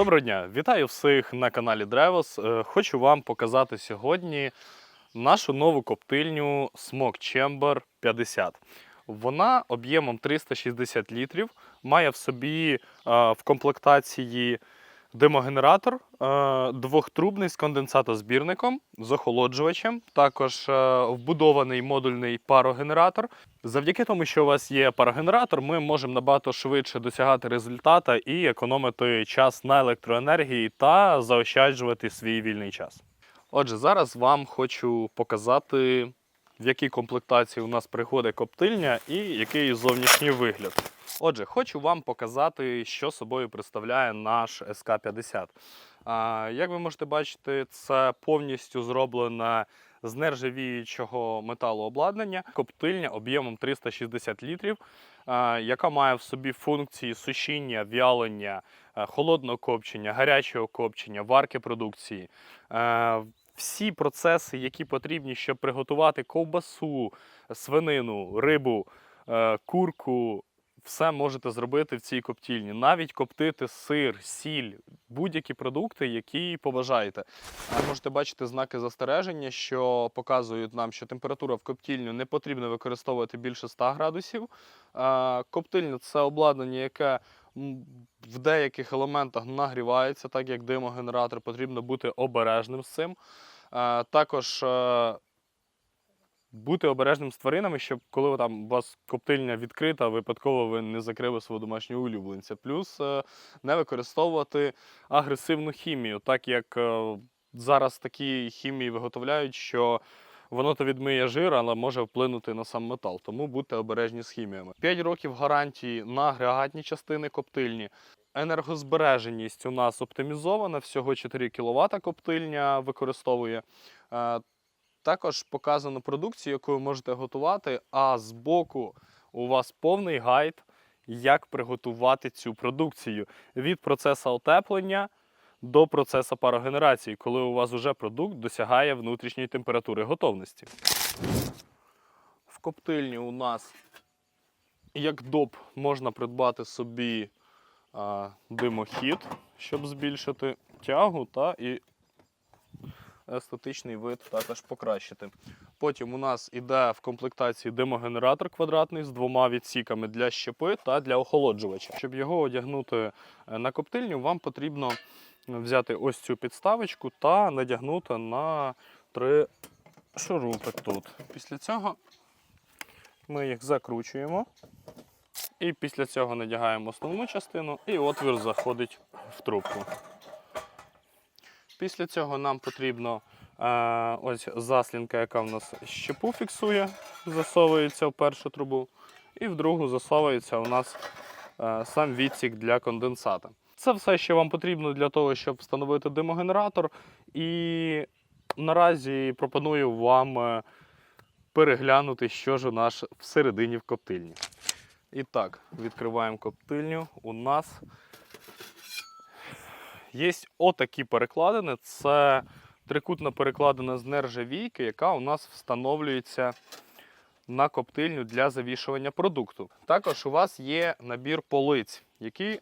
Доброго дня! Вітаю всіх на каналі Древос. Е, Хочу вам показати сьогодні нашу нову коптильню Smoke Chamber 50. Вона об'ємом 360 літрів, має в собі е, в комплектації димогенератор, е, двохтрубний з конденсатозбірником, з охолоджувачем, також е, вбудований модульний парогенератор. Завдяки тому, що у вас є парогенератор, ми можемо набагато швидше досягати результата і економити час на електроенергії та заощаджувати свій вільний час. Отже, зараз вам хочу показати, в якій комплектації у нас приходить коптильня і який зовнішній вигляд. Отже, хочу вам показати, що собою представляє наш СК-50. Як ви можете бачити, це повністю зроблене з нержавіючого металу обладнання, коптильня об'ємом 360 літрів, яка має в собі функції сушіння, в'ялення, е, холодного копчення, гарячого копчення, варки продукції. Е, Всі процеси, які потрібні, щоб приготувати ковбасу, свинину, рибу, е, курку, все можете зробити в цій коптільні. Навіть коптити сир, сіль, будь-які продукти, які побажаєте. Ви можете бачити знаки застереження, що показують нам, що температура в коптільню не потрібно використовувати більше 100 градусів. Коптильня це обладнання, яке в деяких елементах нагрівається, так як димогенератор, потрібно бути обережним з цим. Також е, бути обережним з тваринами, щоб коли там у вас коптильня відкрита, випадково ви не закрили свого домашнього улюбленця. Плюс е, не використовувати агресивну хімію, так як е, зараз такі хімії виготовляють, що воно то відмиє жир, але може вплинути на сам метал. Тому будьте обережні з хіміями. 5 років гарантії на агрегатні частини коптильні. Енергозбереженість у нас оптимізована, всього 4 кВт коптильня використовує. Також показано продукцію, яку ви можете готувати, а збоку у вас повний гайд, як приготувати цю продукцію від процесу отеплення до процесу парогенерації, коли у вас вже продукт досягає внутрішньої температури готовності. В коптильні у нас як доп можна придбати собі а, димохід, щоб збільшити тягу та і естетичний вид також покращити. Потім у нас іде в комплектації димогенератор квадратний з двома відсіками для щепи та для охолоджувача. Щоб його одягнути е, на коптильню, вам потрібно взяти ось цю підставочку та надягнути на три шурупи тут. Після цього ми їх закручуємо. І після цього надягаємо основну частину, і отвір заходить в трубку. Після цього нам потрібно е, ось заслінка, яка в нас щепу фіксує, засовується в першу трубу, і в другу засовується у нас е, сам відсік для конденсата. Це все, що вам потрібно для того, щоб встановити димогенератор. І наразі пропоную вам е, переглянути, що ж у нас всередині в коптильні. І так, відкриваємо коптильню. У нас є отакі перекладини. Це трикутна перекладина з нержавійки, яка у нас встановлюється на коптильню для завішування продукту. Також у вас є набір полиць, які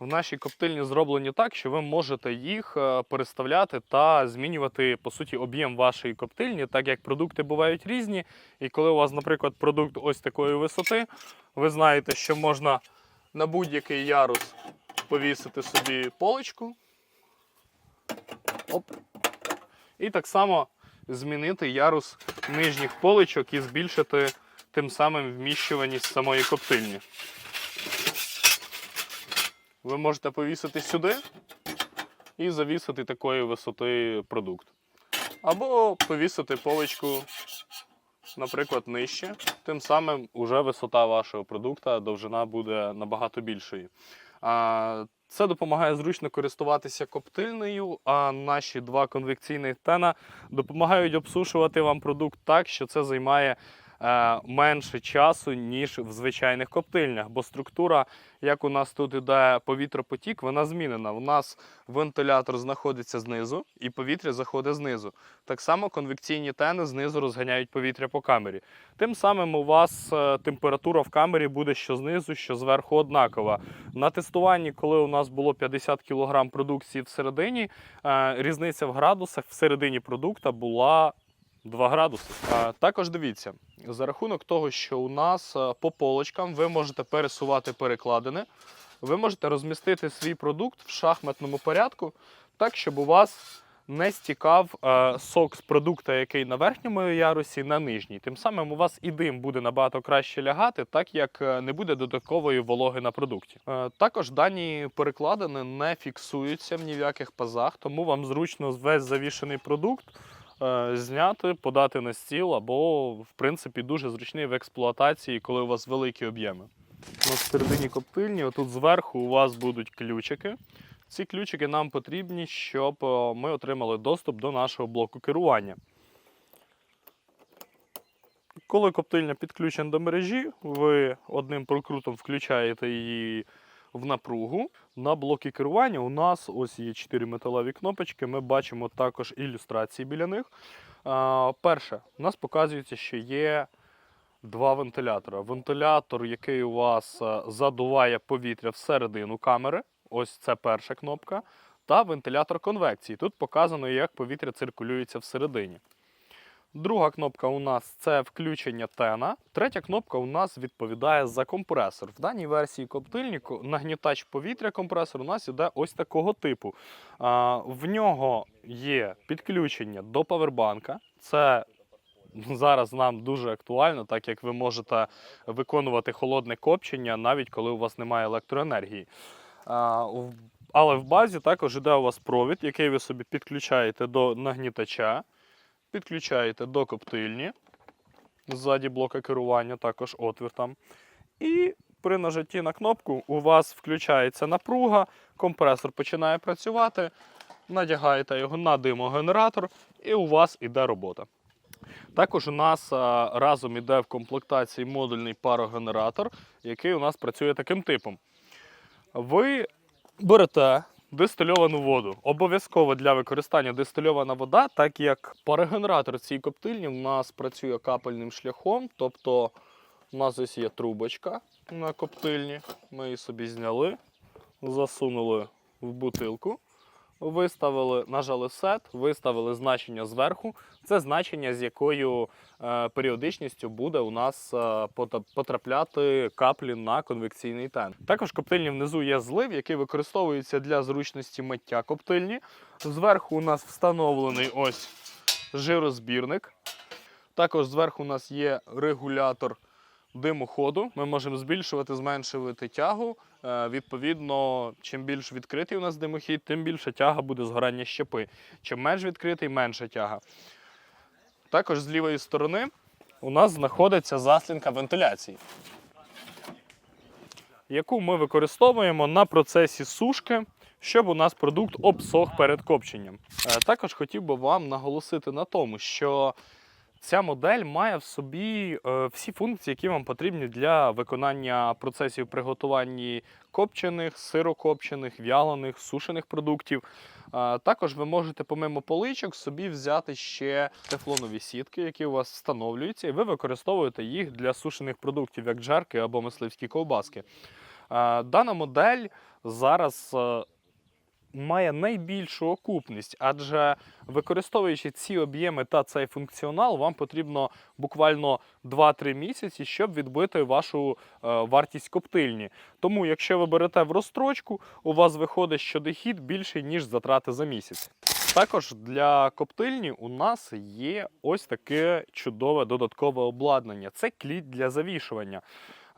в нашій коптильні зроблені так, що ви можете їх е, переставляти та змінювати по суті об'єм вашої коптильні, так як продукти бувають різні. І коли у вас, наприклад, продукт ось такої висоти, ви знаєте, що можна на будь-який ярус повісити собі поличку. Оп. І так само змінити ярус нижніх поличок і збільшити тим самим вміщуваність самої коптильні. Ви можете повісити сюди і завісити такої висоти продукт. Або повісити поличку, наприклад, нижче. Тим самим уже висота вашого продукту, довжина буде набагато більшою. Це допомагає зручно користуватися коптильнею, а наші два конвекційних тена допомагають обсушувати вам продукт так, що це займає менше часу, ніж в звичайних коптильнях, бо структура, як у нас тут іде повітропотік, вона змінена. У нас вентилятор знаходиться знизу, і повітря заходить знизу. Так само конвекційні тени знизу розганяють повітря по камері. Тим самим у вас е, температура в камері буде що знизу, що зверху однакова. На тестуванні, коли у нас було 50 кг продукції всередині, е, різниця в градусах всередині продукта була 2 градуси. Також дивіться, за рахунок того, що у нас е, по полочкам ви можете пересувати перекладини, ви можете розмістити свій продукт в шахматному порядку, так, щоб у вас не стікав е, сок з продукта, який на верхньому ярусі, на нижній. Тим самим у вас і дим буде набагато краще лягати, так як е, не буде додаткової вологи на продукті. Також дані перекладини не фіксуються ні в яких пазах, тому вам зручно весь завішений продукт зняти, подати на стіл, або, в принципі, дуже зручний в експлуатації, коли у вас великі об'єми. На середині коптильні, отут зверху у вас будуть ключики. Ці ключики нам потрібні, щоб е, ми отримали доступ до нашого блоку керування. Коли коптильня підключена до мережі, ви одним прокрутом включаєте її в напругу. На блокі керування у нас ось є 4 металеві кнопочки. Ми бачимо також ілюстрації біля них. Перше, у нас показується, що є два вентилятора. Вентилятор, який у вас е, задуває повітря всередину камери. Ось це перша кнопка. Та вентилятор конвекції. Тут показано, як повітря циркулюється всередині. Друга кнопка у нас це включення тена. Третя кнопка у нас відповідає за компресор. В даній версії коптильнику нагнітач повітря компресор у нас іде ось такого типу. В нього є підключення до павербанка. Це зараз нам дуже актуально, так як ви можете виконувати холодне копчення, навіть коли у вас немає електроенергії. Але в базі також іде у вас провід, який ви собі підключаєте до нагнітача, підключаєте до коптильні. Ззаді блока керування, також отвір там. І при нажатті на кнопку у вас включається напруга, компресор починає працювати, надягаєте його на димогенератор, і у вас іде робота. Також у нас а, разом іде в комплектації модульний парогенератор, який у нас працює таким типом. Ви берете дистильовану воду. Обов'язково для використання дистильована вода, так як парогенератор цієї коптильні в нас працює капельним шляхом, тобто у нас ось є трубочка на коптильні. Ми її собі зняли, засунули в бутилку. Виставили, нажали сет, виставили значення зверху. Це значення, з якою е, періодичністю буде у нас е, потрапляти каплі на конвекційний тен. Також коптильні внизу є злив, який використовується для зручності миття коптильні. Зверху у нас встановлений ось жирозбірник. Також зверху у нас є регулятор димоходу. Ми можемо збільшувати, зменшувати тягу. Е, Відповідно, чим більш відкритий у нас димохід, тим більше тяга буде згорання щепи. Чим менш відкритий, менша тяга. Також з лівої сторони у нас знаходиться заслінка вентиляції, яку ми використовуємо на процесі сушки, щоб у нас продукт обсох перед копченням. Е, Також хотів би вам наголосити на тому, що Ця модель має в собі е, всі функції, які вам потрібні для виконання процесів приготування копчених, сирокопчених, в'ялених, сушених продуктів. Е, також ви можете, помимо поличок, собі взяти ще тефлонові сітки, які у вас встановлюються, і ви використовуєте їх для сушених продуктів, як джерки або мисливські ковбаски. Е, дана модель зараз. Має найбільшу окупність, адже використовуючи ці об'єми та цей функціонал, вам потрібно буквально 2-3 місяці, щоб відбити вашу е, вартість коптильні. Тому, якщо ви берете в розстрочку, у вас виходить, що дохід більший, ніж затрати за місяць. Також для коптильні у нас є ось таке чудове додаткове обладнання. Це кліт для завішування.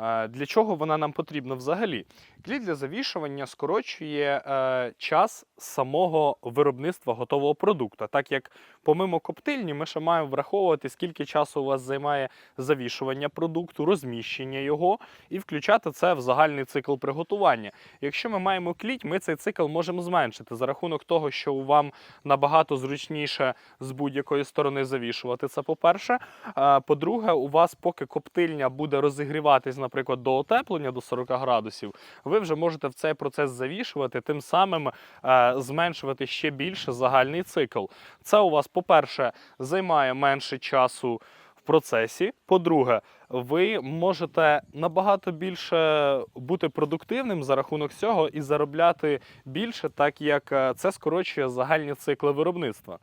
Е, Для чого вона нам потрібна взагалі? Клій для завішування скорочує е, час самого виробництва готового продукту, так як помимо коптильні, ми ще маємо враховувати, скільки часу у вас займає завішування продукту, розміщення його і включати це в загальний цикл приготування. Якщо ми маємо кліть, ми цей цикл можемо зменшити за рахунок того, що вам набагато зручніше з будь-якої сторони завішувати. Це по-перше. А, По-друге, у вас, поки коптильня буде розігріватись, наприклад, до отеплення до 40 градусів, ви вже можете в цей процес завішувати, тим самим е, зменшувати ще більше загальний цикл. Це у вас, по-перше, займає менше часу в процесі. По-друге, ви можете набагато більше бути продуктивним за рахунок цього і заробляти більше, так як е, це скорочує загальні цикли виробництва.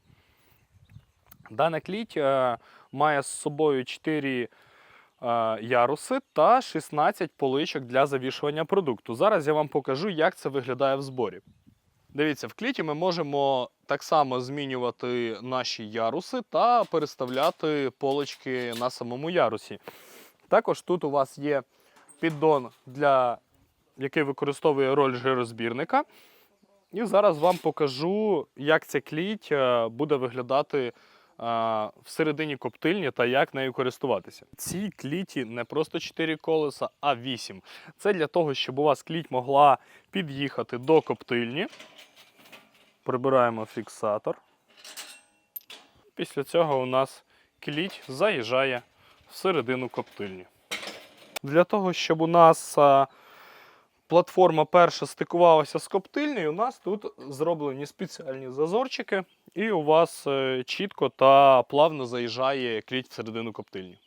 Дана кліть е, має з собою 4 е, яруси та 16 поличок для завішування продукту. Зараз я вам покажу, як це виглядає в зборі. Дивіться, в кліті ми можемо так само змінювати наші яруси та переставляти полочки на самому ярусі. Також тут у вас є піддон, для, який використовує роль жирозбірника. І зараз вам покажу, як ця кліть е, буде виглядати е, всередині коптильні та як нею користуватися. Ці кліті не просто 4 колеса, а 8. Це для того, щоб у вас кліть могла під'їхати до коптильні. Прибираємо фіксатор. Після цього у нас кліть заїжджає всередину коптильні. Для того, щоб у нас платформа перша стикувалася з коптильнею, у нас тут зроблені спеціальні зазорчики, і у вас е, чітко та плавно заїжджає кліть всередину коптильні.